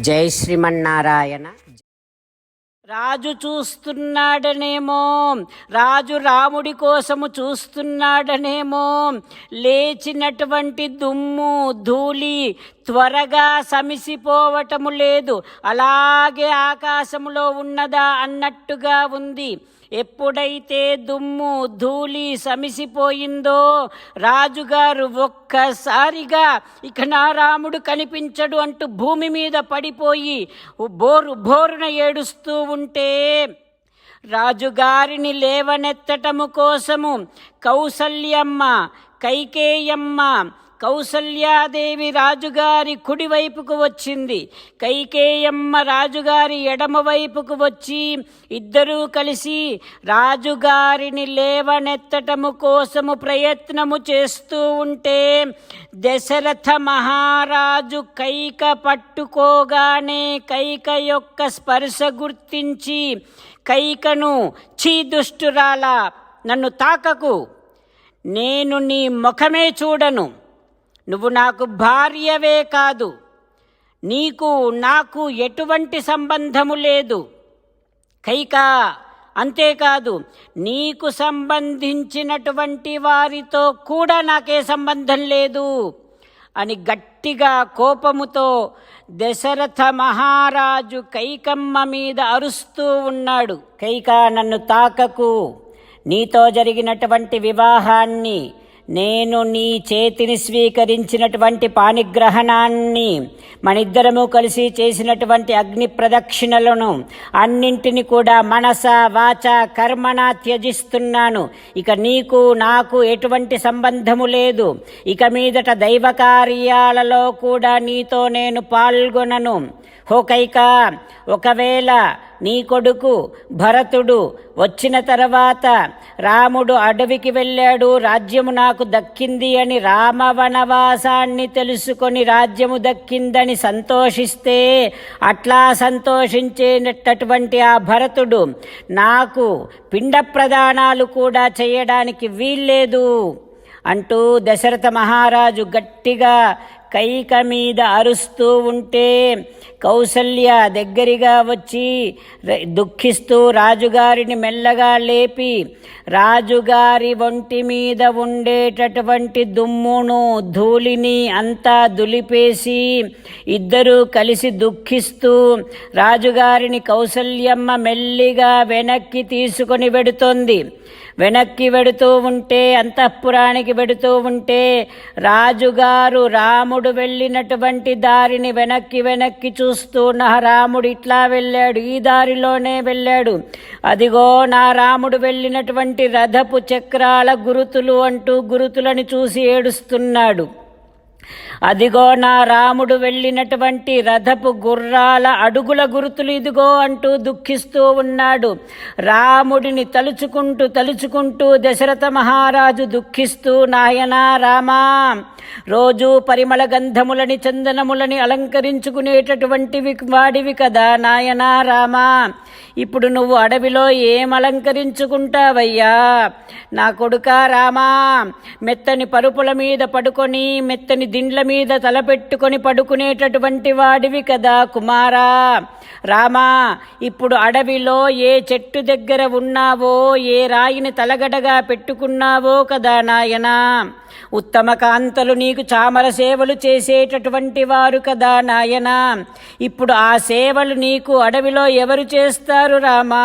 జై శ్రీమన్నారాయణ రాజు చూస్తున్నాడనేమో రాజు రాముడి కోసము చూస్తున్నాడనేమో లేచినటువంటి దుమ్ము ధూళి త్వరగా సమిసిపోవటము లేదు. అలాగే ఆకాశములో ఉన్నదా అన్నట్టుగా ఉంది. ఎప్పుడైతే దుమ్ము ధూళి సమిసిపోయిందో రాజుగారు ఒక్కసారిగా ఇక నా రాముడు కనిపించడు అంటూ భూమి మీద పడిపోయి బోరు బోరున ఏడుస్తూ ఉంటే రాజుగారిని లేవనెత్తటము కోసము కౌసల్యమ్మ కైకేయమ్మ కౌసల్యాదేవి రాజుగారి కుడివైపుకు వచ్చింది. కైకేయమ్మ రాజుగారి ఎడమవైపుకు వచ్చి ఇద్దరూ కలిసి రాజుగారిని లేవనెత్తటము కోసము ప్రయత్నము చేస్తూ ఉంటే దశరథ మహారాజు కైక పట్టుకోగానే కైక యొక్క స్పర్శ గుర్తించి కైకను చీ దుష్టురాలా నన్ను తాకకు నేను నీ ముఖమే చూడను. నువ్వు నాకు భార్యవే కాదు. నీకు నాకు ఎటువంటి సంబంధము లేదు. కైకా అంతేకాదు నీకు సంబంధించినటువంటి వారితో కూడా నాకే సంబంధం లేదు. అని గట్టిగా కోపముతో దశరథ మహారాజు కైకమ్మ మీద అరుస్తూ ఉన్నాడు. కైకా నన్ను తాకకు. నీతో జరిగినటువంటి వివాహాన్ని నేను నీ చేతిని స్వీకరించినటువంటి పాణిగ్రహణాన్ని మనిద్దరము కలిసి చేసినటువంటి అగ్ని ప్రదక్షిణలను అన్నింటిని కూడా మనస వాచ కర్మణ త్యజిస్తున్నాను. ఇక నీకు నాకు ఎటువంటి సంబంధము లేదు. ఇక మీదట దైవ కార్యాలలో కూడా నీతో నేను పాల్గొనను. హోకైక ఒకవేళ నీ కొడుకు భరతుడు వచ్చిన తర్వాత రాముడు అడవికి వెళ్ళాడు. రాజ్యము నాకు దక్కింది అని రామవనవాసాన్ని తెలుసుకొని రాజ్యము దక్కిందని సంతోషిస్తే అట్లా సంతోషించేటటువంటి ఆ భరతుడు నాకు పిండ ప్రదానాలు కూడా చేయడానికి వీల్లేదు అంటూ దశరథ మహారాజు గట్టిగా కైక మీద అరుస్తూ ఉంటే కౌసల్య దగ్గరిగా వచ్చి దుఃఖిస్తూ రాజుగారిని మెల్లగా లేపి రాజుగారి ఒంటి మీద ఉండేటటువంటి దుమ్మును ధూళిని అంతా దులిపేసి ఇద్దరూ కలిసి దుఃఖిస్తూ రాజుగారిని కౌసల్యమ్మ మెల్లిగా వెనక్కి తీసుకొని వెడుతోంది. వెనక్కి వెడుతూ ఉంటే అంతఃపురానికి వెడుతూ ఉంటే రాజుగారు రాముడు వెళ్ళినటువంటి దారిని వెనక్కి వెనక్కి చూస్తూ నా రాముడు ఇట్లా వెళ్ళాడు ఈ దారిలోనే వెళ్ళాడు. అదిగో నా రాముడు వెళ్ళినటువంటి రథపు చక్రాల గురుతులు అంటూ గురుతులని చూసి ఏడుస్తున్నాడు. అదిగో నా రాముడు వెళ్ళినటువంటి రథపు గుర్రాల అడుగుల గురుతులు ఇదిగో అంటూ దుఃఖిస్తూ ఉన్నాడు. రాముడిని తలుచుకుంటూ తలుచుకుంటూ దశరథ మహారాజు దుఃఖిస్తూ నాయనా రామా రోజూ పరిమళ గంధములని చందనములని అలంకరించుకునేటటువంటివి వాడివి కదా నాయనా రామా. ఇప్పుడు నువ్వు అడవిలో ఏం అలంకరించుకుంటావయ్యా? నా కొడుకా రామా మెత్తని పరుపుల మీద పడుకొని మెత్తని దిండ్ల మీద తలపెట్టుకొని పడుకునేటటువంటి వాడివి కదా కుమారా. రామా ఇప్పుడు అడవిలో ఏ చెట్టు దగ్గర ఉన్నావో ఏ రాయిని తలగడగా పెట్టుకున్నావో కదా నాయనా. ఉత్తమ కాంతలు నీకు చామర సేవలు చేసేటటువంటి వారు కదా నాయనా. ఇప్పుడు ఆ సేవలు నీకు అడవిలో ఎవరు చేస్తారు రామా?